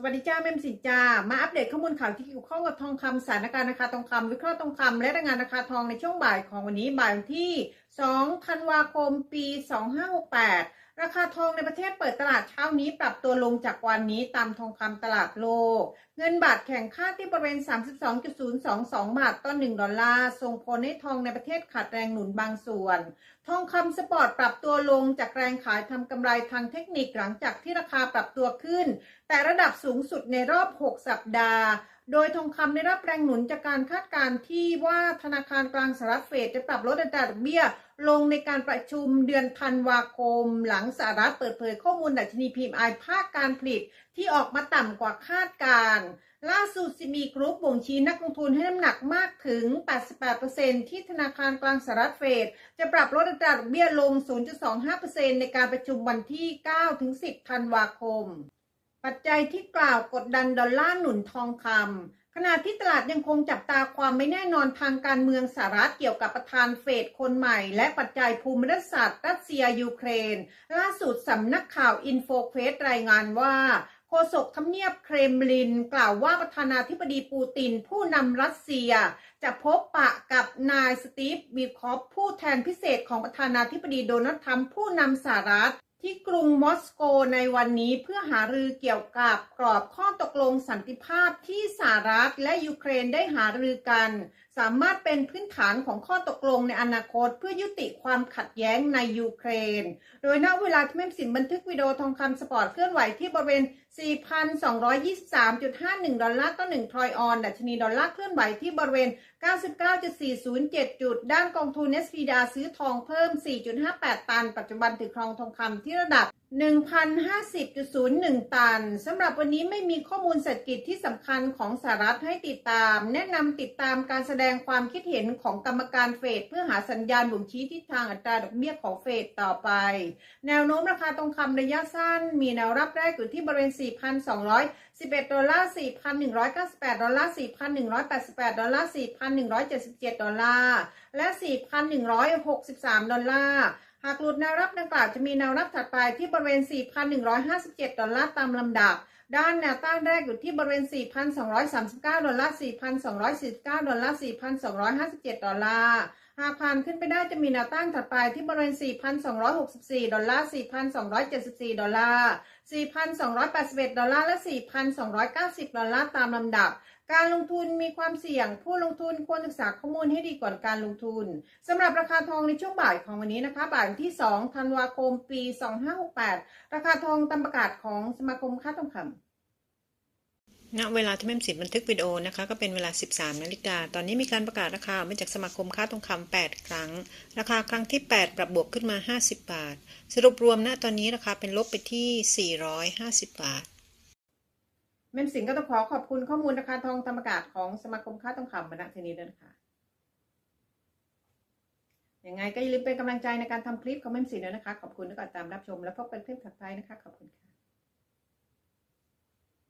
สวัสดีจ้าเมมสินจ้า มาอัปเดตข้อมูลข่าวที่เกี่ยวข้องกับทองคำสถานการณ์ราคาทองคำวิเคราะห์ทองคำและรายงานราคาทองในช่วงบ่ายของวันนี้บ่ายวันที่ 2 ธันวาคม ปี 2568 ราคาทองในประเทศเปิดตลาดเช้านี้ปรับตัวลงจากวันนี้ตามทองคำตลาดโลก เงินบาทแข่งค่าที่บริเวณ 32.022 บาทต่อ1ดอลลาร์ ส่งผลให้ทองในประเทศขาดแรงหนุนบางส่วน ทองคำสปอร์ตปรับตัวลงจากแรงขายทำกำไรทางเทคนิคหลังจากที่ราคาปรับตัวขึ้น แต่ระดับสูงสุดในรอบ 6 สัปดาห์ โดยทองคำได้รับแรงหนุนจากการคาดการณ์ที่ว่าธนาคารกลางสหรัฐเฟดจะปรับลดอัตราดอกเบี้ย ลงในการประชุมเดือนธันวาคม หลังสหรัฐเปิดเผยข้อมูลดัชนี PMI ภาคการผลิตที่ออกมาต่ำกว่าคาดการณ์ล่าสุดซิมีกรุ๊ปบ่งชี้นักลงทุนให้น้ำหนักมากถึง 88%ที่ธนาคารกลางสหรัฐเฟดจะปรับลดอัตราดอกเบี้ยลง 0.25%ในการประชุมวันที่ 9-10 ธันวาคม ปัจจัยที่กล่าวกดดันดอลลาร์หนุนทองคำขณะที่ตลาดยังคงจับตาความไม่แน่นอนทางการเมืองสหรัฐเกี่ยวกับประธานเฟดคนใหม่ และปัจจัยภูมิรัฐศาสตร์รัสเซียยูเครน ล่าสุดสำนักข่าวอินโฟเควสรายงานว่าโฆษกทำเนียบเครมลิน กล่าวว่าประธานาธิบดีปูตินผู้นำรัสเซีย จะพบปะกับนายสตีฟบีคอฟผู้แทนพิเศษของประธานาธิบดีโดนัลด์ทรัมป์ผู้นำสหรัฐ ที่กรุงมอสโกในวันนี้เพื่อหารือเกี่ยวกับกรอบข้อตกลงสันติภาพที่สหรัฐและยูเครนได้หารือกัน สามารถเป็นพื้นฐานของข้อตกลงในอนาคต เพื่อยุติความขัดแย้งในยูเครน โดยณเวลาที่แม่สินบันทึกวิดีโอทองคำสปอร์ตเคลื่อนไหวที่บริเวณ 4,223.51 ดอลลาร์ต่อ 1 ทรอยออน ดัชนีดอลลาร์เคลื่อนไหวที่บริเวณ 99.407 จุด ด้านกองทุน SPDR ซื้อทองเพิ่ม 4.58 ตัน ปัจจุบันถือครองทองคำที่ระดับ 1,050.01 ตันสำหรับวันนี้ไม่มีข้อมูลเศรษฐกิจที่สำคัญของสหรัฐให้ติดตาม แนะนำติดตามการแสดงความคิดเห็นของกรรมการเฟดเพื่อหาสัญญาณบ่งชี้ทิศทางอัตราดอกเบี้ยของเฟดต่อไป แนวโน้มราคาทองคำระยะสั้น มีแนวรับแรกอยู่ที่บริเวณ 4,211 ดอลลาร์ 4,198 ดอลลาร์ 4,188 ดอลลาร์ 4,177 ดอลลาร์ และ 4,163 ดอลลาร์ หากหลุดแนวรับดังกล่าวจะมีแนวรับถัดไปที่บริเวณ 4,157 ดอลลาร์ตามลำดับ ด้านแนวต้านแรกอยู่ที่บริเวณ 4,239 ดอลลาร์ 4,249 ดอลลาร์ 4,257 ดอลลาร์ หากผ่านขึ้นไปได้จะมีแนวต้านถัดไปที่บริเวณ 4,264 ดอลลาร์ 4,274 ดอลลาร์ 4,281 ดอลลาร์ และ 4,290 ดอลลาร์ตามลำดับการลงทุนมีความเสี่ยง ผู้ลงทุนควรศึกษาข้อมูลให้ดีก่อนการลงทุนสำหรับราคาทองในช่วงบ่ายของวันนี้นะคะบ่ายที่ 2 ธันวาคม ปี 2568 ราคาทองตามประกาศของสมาคมค้าทองคำ ณเวลาที่แม่สิทธิ์บันทึกวิดีโอนะคะ ก็เป็นเวลา 13 นาฬิกา ตอนนี้มีการประกาศราคามาจากสมาคมค้าทองคำ8 ครั้ง ราคาครั้งที่ 8 ปรับบวกขึ้นมา 50 บาท สรุปรวมณตอนนี้ราคาเป็นลบไปที่ 450 บาทเมมสิงก็ต้องขอขอบคุณข้อมูลราคาทองตามประกาศของสมาคมค้าทองคำมาณที่นี้ด้วยนะคะยังไงก็อย่าลืมเป็นกำลังใจในการทำคลิปของเมมสิงด้วยนะคะ ขอบคุณที่ติดตามรับชม และพบกันคลิปถัดไปนะคะ ขอบคุณค่ะ